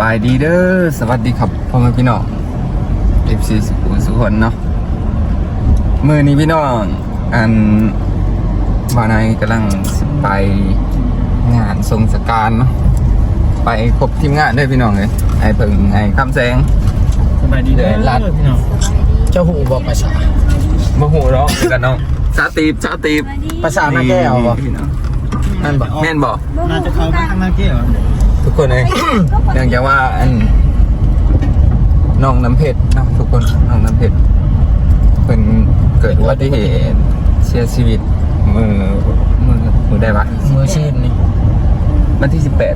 บายดีเด้อสวัสดีครับพ่อแม่พี่น้อง FC สุขุมสุขคนเนาะมือนี้พี่น้องอันบานายกำลังสิไปงานทรงสการเนาะไปพบทีมงานด้วยพี่น้องเลยไอ้เพิ่งไอ้คำแสงสบายดีเด้อเดี๋ยวรัดพี่น้องเจ้าหูบอกภาษามาหูร้องกันน้องสาตีบสาตีบภาษาหน้าแก้วบอกพี่น้องนั่นบอกแม่นบอกน่าจะเข้าไปข้างหน้าเกี่ยว ทุกคนเลย เนื่องจากว่าอันน้องน้ำเพชรเนาะทุกคนน้องน้ำเพชรเป็นเกิดอุบัติเหตุเสียชีวิตมือมือมือได้ปะมือชื่นนี่วันที่สิบแปด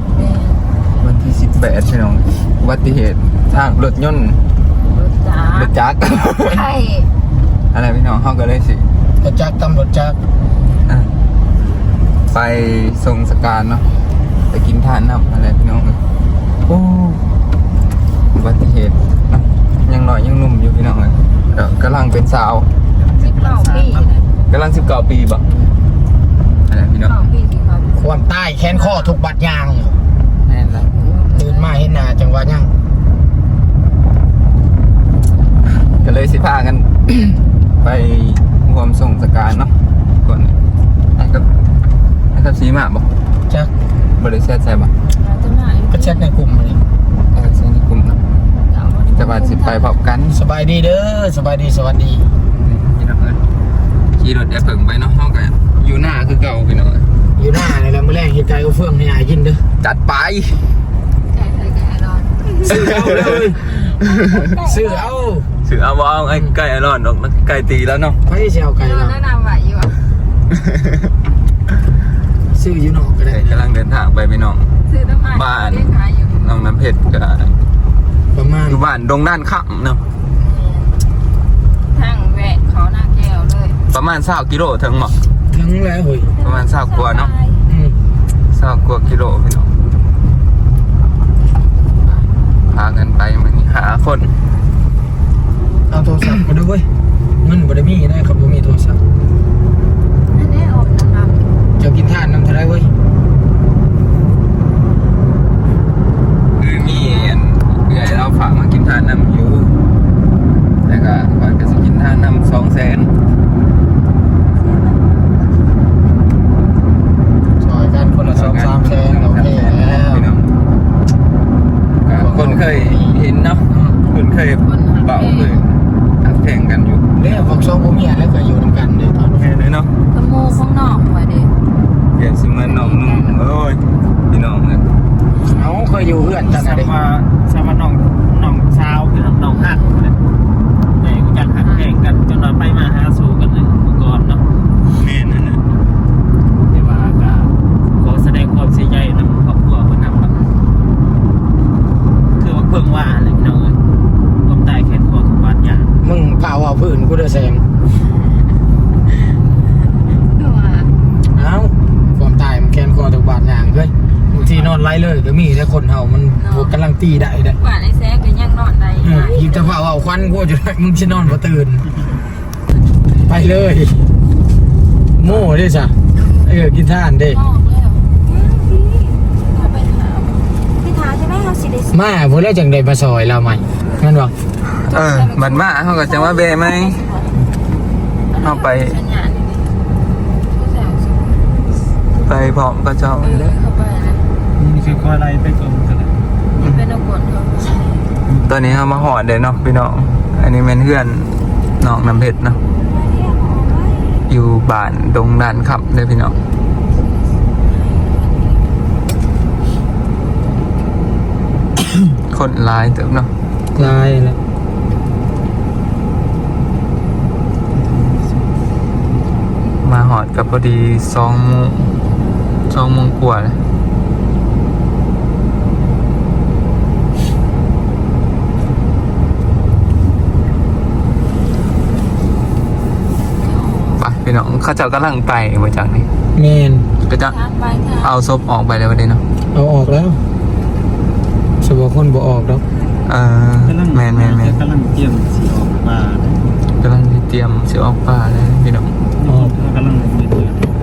วันที่สิบแปดใช่น้องอุบัติเหตุทางรถยนต์รถจักรถจักร ใช่อะไรพี่น้องห้องก็เลยสิรถจักรตำรวจจักรอะไปทรงสการเนาะ ไปกินทานน้ำอะไรพี่น้องโอ้อุบัติเหตุเนาะยังหน่อยยังหนุ่มอยู่พี่น้องเลยก็กำลังเป็นสาวสิบเก้าปีนะกำลังสิบเก้าปีบ่อะไรพี่น้องเก้าปีสิครับความใต้แขนข้อถูกบัดยางแน่นละตื่นมาเห็นหน้าจังหวะยังก็เลยสิพากัน ไปรวมส่งสการเนาะก่อนไอ้กับไอ้กับสีหมาบ่จัก บริษัทใช่บ่เราจะมาก็แชทในกลุ่มเลยเออเส้นกลุ่มเนาะแต่ว่าสิไปพร้อมกันสบายดีเด้อสบายดีสวัสดีพี่น้องเอ้ยขี่รถแอปเปิงไปเนาะเฮาก็อยู่หน้าคือเก่าพี่น้องเอ้ยอยู่หน้านี่แหละมื้อแรกเฮ็ดไก่เอาเฟื่องให้อายกินเด้อจัดไปใช่ใช่แกนอนซื้อเอาเลยซื้อเอาถือเอาบ่เอาไอ้ไก่อร่อนดอกมันไก่ตีแล้วเนาะไปสิเอาไก่นอนเราแนะนำไหวอยู่อะ ซื้ออยู่นอกก็ได้กำลังเดินทางไปพี่น้อง ซื้อน้ำมันบ้าน เลี้ยงขายอยู่น้องน้ำเพชรก็ประมาณอยู่บ้านดงด้านข้ามเนาะทางแวะเขาหน้าแก้วเลยประมาณ20กิโลถึงหมอถึงแล้วเฮ้ยประมาณ20กว่าเนาะอืม20กว่ากิโลพี่น้องพากันไปมันหาคนเอาโทรศัพท์มาด้วยเว้ยเงินบ่ได้มีได้ครับบ่มีโทรศัพท์ อันนี้ออกนะครับ เจ้ากินทานน้ำเท่าไรเว้ย คือมีอันเอื่อยเราฝากมากินทานน้ำอยู่แล้วก็คอยก็สิกินทานน้ำสองแสน ซอยกันคนละสองสามแสนโอเคแล้ว พี่น้องก็คนเคยเห็นเนาะคนเคยเบาเคยอัดแข่งกันอยู่ เรื่องของสองผัวเมียแล้วก็อยู่นำกันเด้อตอนนี้ แค่นี้เนาะ ตะโมข้างนอกไว้ดิ เปลี่ยนสิมันน้ องนุ่มโอ้ยพี่น้องเนี่ยเอาเคยอยู่เพื่อนจังสาได๋มาสามาน้องน้องสาวพี่น้องน้องหักเนี่ยในกูจักหักแข่งกันจนเราไปมาหาสู่กันเลยเมื่อก่อนเนาะแม่นั่นน่ะแต่ว่าก็ขอแสดงความเสียใจนำครอบครัวคนนำครับคือว่าเพิ่งว่าเลยพี่น้องเอ้ยผมตายแค่คอของบาดยางมึงพาว่าพื้นกูเด้อแซง คือว่า เอ้าความตายมันแค้นคอตกบาดอย่างเฮ้ยบางที นอนไร้เลยก็มีแต่คนเฮามันบ่กำลังตีได้เด้อว่าไอ้แซกก็ยังนอนได้อืมยิบจะพาว่าควันกูจะได้มึงสินอนบ่ตื่น ไปเลย โม่เด้จ้ะเออกินท่านเด้นอกเลยเหรอเอาไปหาพี่ทาใช่ไหมเราสิได้มาพุ่นแล้วจังได้มาซอยเราใหม่แม่นบ่เออบัดมาเขาก็จะว่าเบไหมเอาไปสัญญาณนี่ผู้สาวสิไปพร้อมก็เจ้าเออ เข้าไปนะนี่คือคอยไล่ไปก่อนกันเลยเป็นอุปกรณ์เขาตอนนี้เขามาหอดเด้เนาะพี่น้อง อันนี้เป็นเพื่อนน้องน้ำเพชรเนาะ อยู่บ้านดงดานขับเลยพี่น้อง คนหลายเติมเนาะลายแล้วมาหอดกับพอดีสองโมงสองโมงกว่าเลย เขาจะกำลังไปมาจากนี้แมนก็จะเอาศพออกไปเลยวันนี้เนาะเอาออกแล้วสบคนบ่ออกแล้วเออแมนแมนแมนกำลังเตรียมสีออกป่ากำลังเตรียมสีออกป่าเลยพี่น้องออกกำลังเตรียม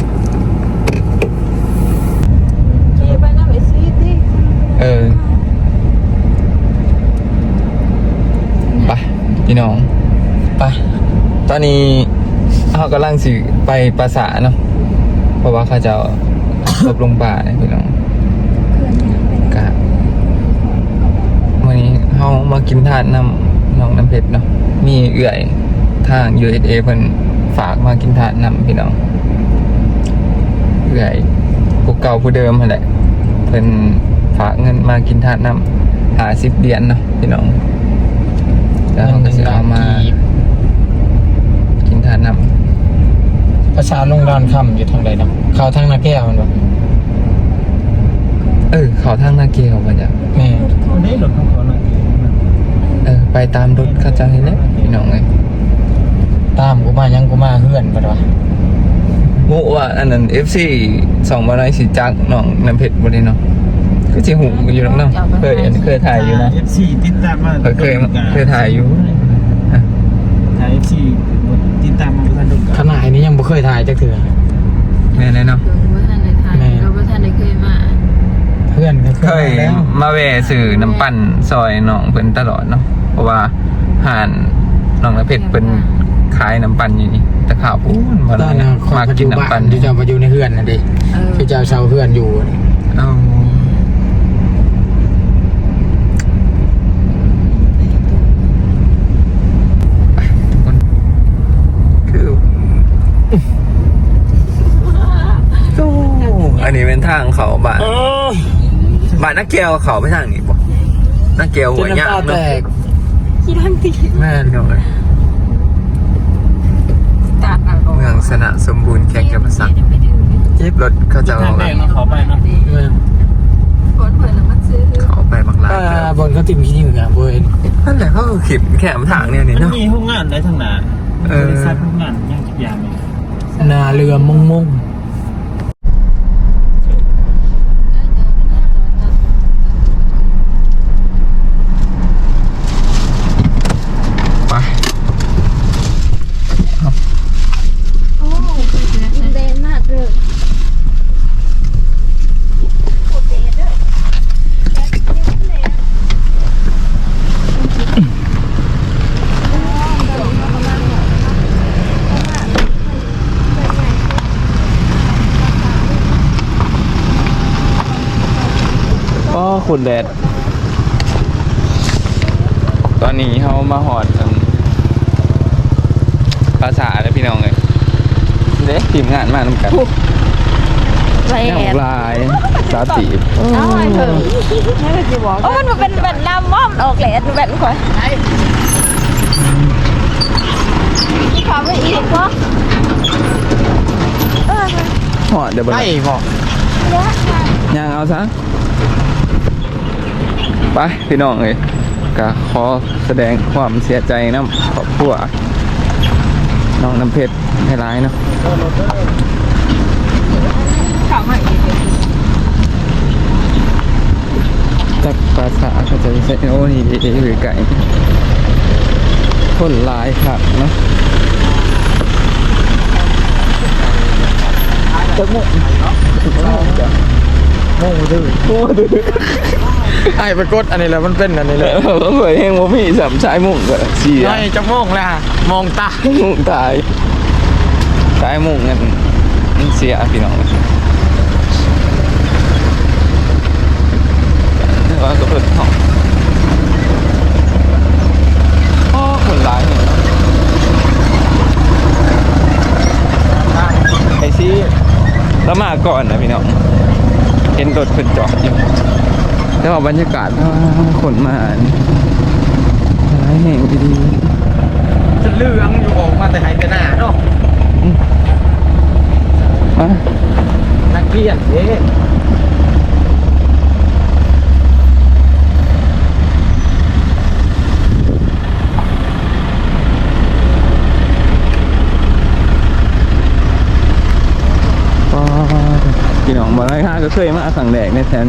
เออไปพี่น้องไปตอนนี้ เขากำลังสิไปปราสาทเนาะเพราะว่าเขาจะลบลงป่าเนี่ยพี่น้องกะวันนี้เขามากินทานน้ำน้องน้ำเพชรเนาะมีเอื่อยทาง USA เพิ่นฝากมากินทานน้ำพี่น้องเอื่อยผู้เก่าผู้เดิมนั่นแหละเพิ่นฝากเงินมากินทานน้ำหาสิบเหรียญเนาะพี่น้องแล้วเขาก็จะเอามากินทานน้ำ ประชาลงดอนคำอยู่ทางใดเนาะเขาทางนาแก้วมันบ่เออเขาทางนาเกียวมาจากแม่คนนี้หลุดของเขาหน่อยเออไปตามรถเข้าใจแล้วพี่น้องไงตามกูมายังกูมาเฮือนบ่ดวะมุว่าอันนั้น FC สองบาไรสิจักน้องน้ำเพชรบ่ได้เนาะก็สิหูอยู่แล้วเนาะเคยเคยถ่ายอยู่นะเอฟซีติดตามมาเคยเคยถ่ายอยู่ถ่ายเอฟซีติดตามมาประธานดุก ขนาดนี้ยังบ่ เคยถ่ายจักเทื่อแม่เลยเนาะเพิ่งว่าท่านในไทยแม่เราว่าท่านในเคยมาเพื่อนก็เคยมาแล้วมาแวะสื่อน้ำปั่นซอยน้องเพิ่นตลอดเนาะเพราะว่าห่านน้องน้ำเพชรเพิ่นขายน้ำปั่นอยู่นี่แต่ข่าวปูนมาตอนนั้นคมานปัจกิจุนบัน้ำปั่นนที่เจ้ามาอยู่ในเฮือนน่ะดิเออที่เจ้าเช่าเฮือนอยู่นี่ เอาไปทุกคนคืออันนี้เป็น ทางเขาบ้านบ้านนักเกียวเขาไปทางนี้ป่ะนักเกียวจหัวนยาน้ำตากแตเนาะกขี้ทังตีแม่เดียวเลยตัดอะเมืองสนะสมบูรณ์แขกจะมาสักไปดูเจ็บรถเขาจะทาเอางแรกเนาะเขาไปเนาะแม่คนเปิดแล้วมันซื้อเขาไปบางร้านก็เดียวบนเขาติ่มขี้เหงื่อเว้ยนั่นแหละเขาคือขีดแขมทางเนี่ยนี่มันเนาะ มีห้องงานได้ทางหนาเออ บริษัทห้องงานยังจิบยามเลยนาเรือมงมงไป โอ้เดนมากเลย ก็ขุดแดด ตอนนี้เขามาหอดอันภาษาแล้วพี่น้องเลยเด็กทีมงานมานำกันไรแง่ลายสาตีบเอาไอ้เถอะโอ้มันเป็นแบบน้ำม่อมออกแหลดแบบนี้ก่อนอีกขอไม่อีกเพราะเออหอดเดี๋ยวเบใช่บ่ย่างเอาซะ ไปพี่น้องเลยก็ขอแสดงความเสียใจน้ำครอบครัวน้องน้ำเพชรให้ร้ายเนาะขอไม่อีกจากภาษาเขาจะใช้โอ้นี่เอหรือไก่คนหลายครับเนาะจักโมงโมงดื้อโมงดื้อ ไอ้ไปกดอันนี้แหละมันเป็นอันนี้แหละเราเคยเฮงว่ามีสามชายมุ่งก็เสียไอ้จักโมงแหล้วมองตามุ่งตายชายมุ่งกันมันเสียพี่น้องว่าก็เปิดห้องโอ้คนร้ายเนี่ยไอซีแล้วมาก่อนนะพี่น้องเห็นรถเพิ่นจอดอยู่ แต่ว่าบรรยากาศคนมานี่ร้ายแห่งดีจะเลื่องอยู่ออกมาแต่ไหแต่หน้าเนาะๆอะนักเรียนเด้ก็พี่น้องบอกเลยค่ะก็เคยมาสั่งแดกในแทน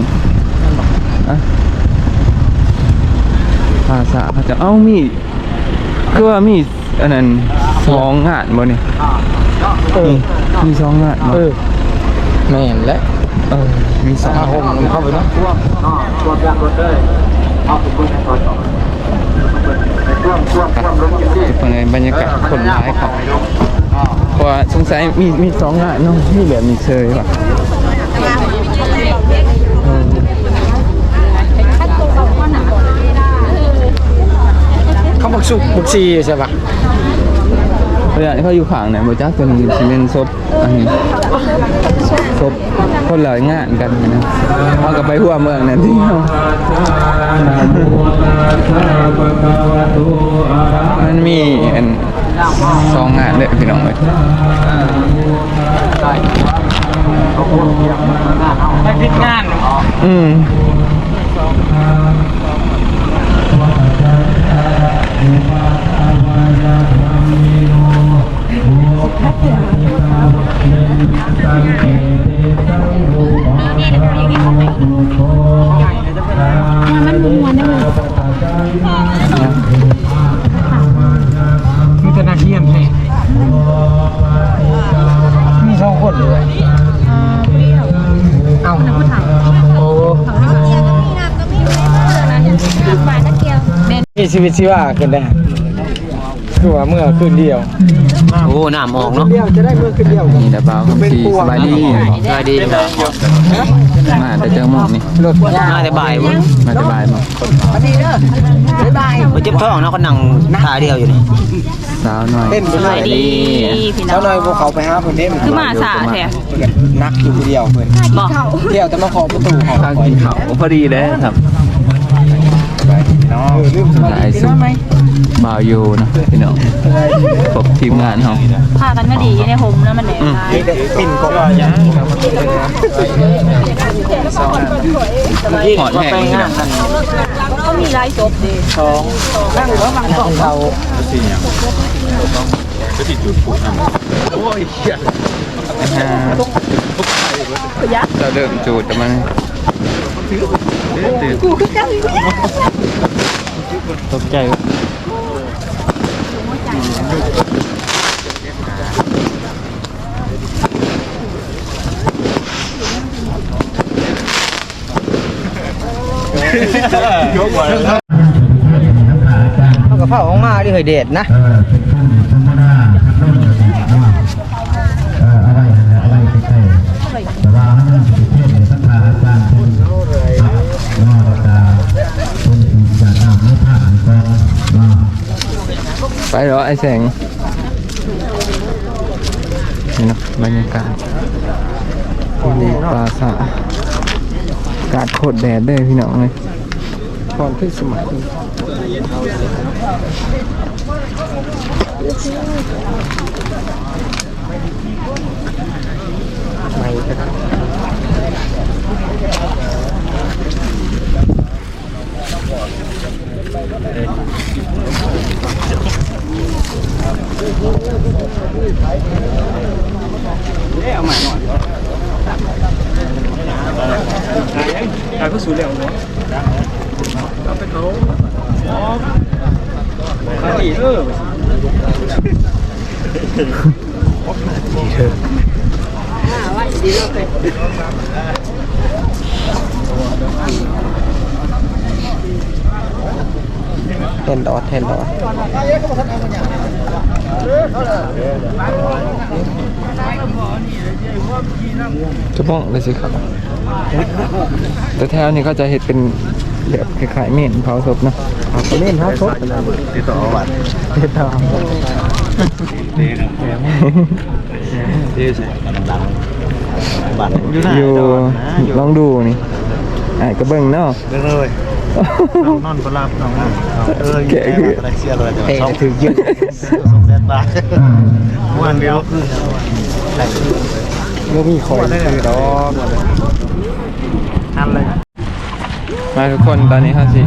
อะภาษาเขาจะเอ้ามีคือว่ามีอันนั้นสองงานบ่นี่เออ มีสองงานบ่เออแม่นและเออมีสองอาหมเข้าไปเนาะตัวอย่างรถเลยเอาไปคุยกันก่อนต่อทุกคนเลยบรรยากาศคนร้ายครับเพราะว่าสงสัยมีมีสองงานเนาะมีแบบมีเชยว่ะเออ เขา บอกสุกบุกซีใช่ปะเวลาที่เขาอยู่ข้างเนี่ยบจักเป็นซีเมนซบอันนี้ซบคนละงานกันนะเขาก็ไปหัวเมืองนั่นที่เขามันมีอันสองงานเลยพี่น้องเลยไปพิจงานอืมนะ มีแต่นักเรียนให้มีสองคนเลยเอาโอ้มีชีวิตชีวาขึ้นได้ คือว่าเมื่อคืนเดียวโอ้น้ำออกเนาะเดียวจะได้เมื่อคืนเดียวนี่ดับเบิลคำพีสบายดีสวัสดีนะมาแต่เจอหมอกนี่รถมาแต่บ่ายมั้งมาแต่บ่ายหมอกมันเจ็บท้องเนาะก็นั่งขาเดียวอยู่นี่สาวหน่อยเต้นไปเลยดีพี่น้เจ้าองหน่อยพวกเขาไปหาเพิ่นเด้มันคือมาสาแท้นักอยู่คนเดียวเพิ่นบอกเที่ยวแต่มาขอประตูของข้างกินเขาวพอดีเลยครับ เออลืมสบายหลายดีสุดเนาะไหมบาวยูเนาะพี่น้องครบทีมงานเขาพากันมาดีในโฮมแล้วมันแหนอืมนี่เด็กปิ่นกบหอดแห้งพี่น้องก็มีลายจบดีสองนั่งหรือว่าบางกล่องเราอ่าเราเริ่มจูดแต่มัน ตื่นตกใจเขากับเผาออกมาดิเฮ้ยเด็ดนะ ไปเหรอไอ้แสงนี่นะบรรยากาศดีปราสาทกาศโคตรแดดเลยพี่น้องเลยก่อนขึ้นสมัย เทนดอทเทนดอท จะบ้องเลย สิครับแต่แถวนี้ก็จะเห็ดเป็นแบบคล้ายๆเม่นเผาศพเนาะเขาเล่นฮะครบติดต่อวัดเด็ดต่อบัตรอยู่ลองดูนี่ไอ้กระเบื้องเนาะเรื่องเลย นอนก็รับน้องเออแกะคืออะไรเสียเลยเตะถือยืดสองแสนบาทวันเดียวคือก็มีคอยคือดอกนั่นเลยมาทุกคนตอนนี้เขาสิ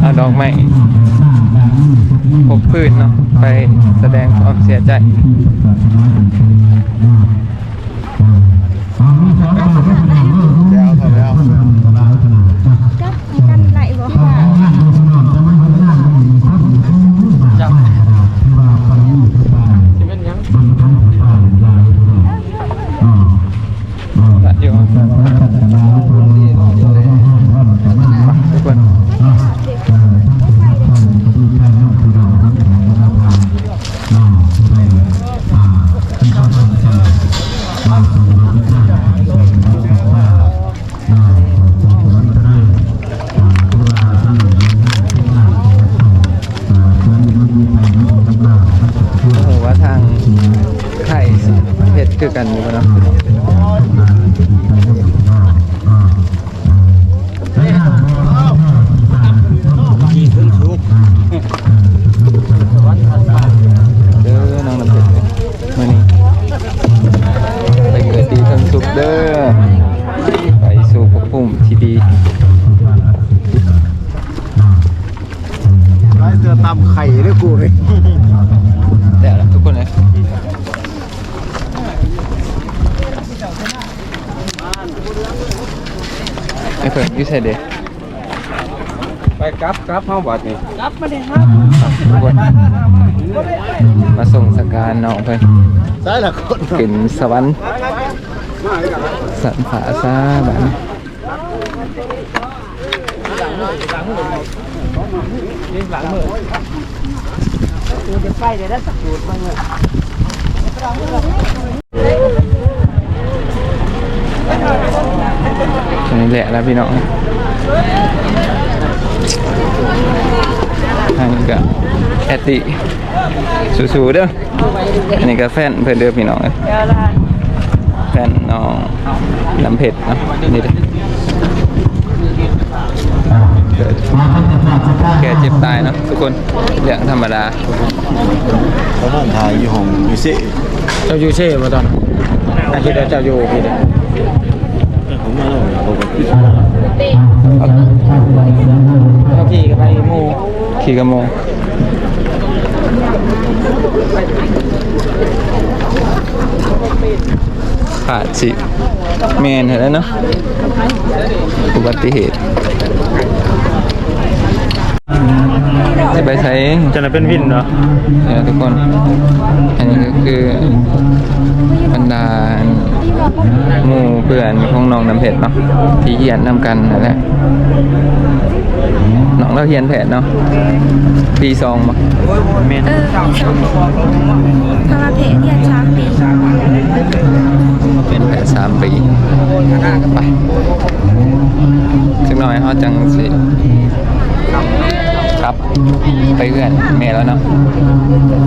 เอาดอกไม้พบพืชเนาะไปแสดงความเสียใจแล้วทำแล้ว คือกันอยู่บ่เนาะเด้อน้องน้ำเพชรมานี่ไปเกิดดีทั้งสุขเด้อไปสู่ภูมิที่ดีไล่เตือตำไข่ด้วยกูเลย อ้เพิ่นอยูใส่เด็ไปกลับกลับเฮาบัดนี่ทุกคนมาส่งสการน้องเพิ่นใช่ละคนขึ้นสวรรค์สันผาซาบัดน นี่แหละแล้วพี่น้องทางนี้ก็แอตติสู้ๆเด้ออันนี้ก็แฟนเพื่อนเด้อพี่น้องเอ้ยแฟนน้องน้ำเผ็ดเนาะนี่เด้อเกิดแกเจ็บตายเนาะทุกคนเรื่องธรรมดาเขาท่านถ่ายอยู่ห้องอยู่ซิเจ้าอยู่เช่มาตอนอาคิดว่าเจ้าอยู่พี่เด้ผ เจ้าขี่กับไปหมู่ขี่กระโมงขาดสิเมนเห็นแล้วเนาะอุบัติเหตุจะไปใช้จะนเป็นวินเนาะเนี่ยทุกคน อันนี้ก็คือบรรดา หมู่เพื่อนของน้องน้ำเพชรเนาะที่เฮียนนำกันนั่นแหละน้องเราเฮียนแผนเนาะปีสองมาแม่นเออทำมาเพจเทียนช้างปีเป็นแผนสามปีไปสักหน่อยเขาจังสิครับไปเพื่อนแม่แล้วเนาะ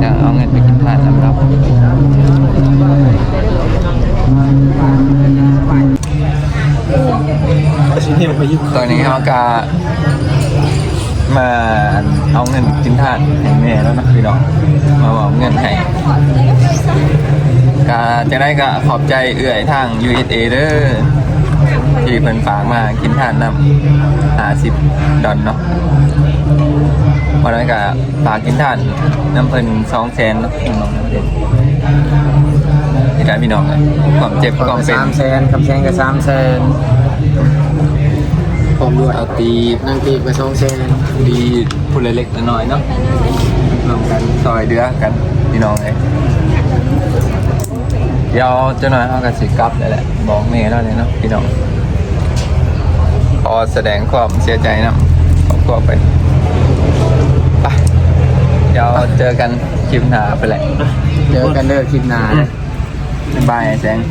จะเอาเงินไปกินทานน้ำรับ ตอนนี้เขาก็มาเอาเงินกินทานให้แม่แล้วนะพี่น้องมาบอกเงินให้ก็จะได้ก็ขอบใจเอื่อยทาง USA เด้อที่เพิ่นฝากมากินทานนำหาสิบดอนเนาะวันนั้นก็ฝากกินทานน้ำเพิ่นสองแสนเนาะน้องๆเด็ กที่ได้พี่น้องเลยความเจ็บความเป็นสามแสนคำแสนกับสามแสนพร้อมด้วยเอาตีนั่งตีไปสองแสนดีพูดเล็กๆน้อยๆเนาะรวมกันซอยเดือกันพี่น้องเลยเดี๋ยวเจ้าหน่อยเขากันสิกลับเลยแหละบอกเมย์แล้วเลยเนาะพี่น้องขอแสดงความเสียใจนะขอบคุณไปไปเดี๋ยวเจอกันคลิปหน้าไปแหละ เจอกันเด้อคลิปหน้า Bye, Seng.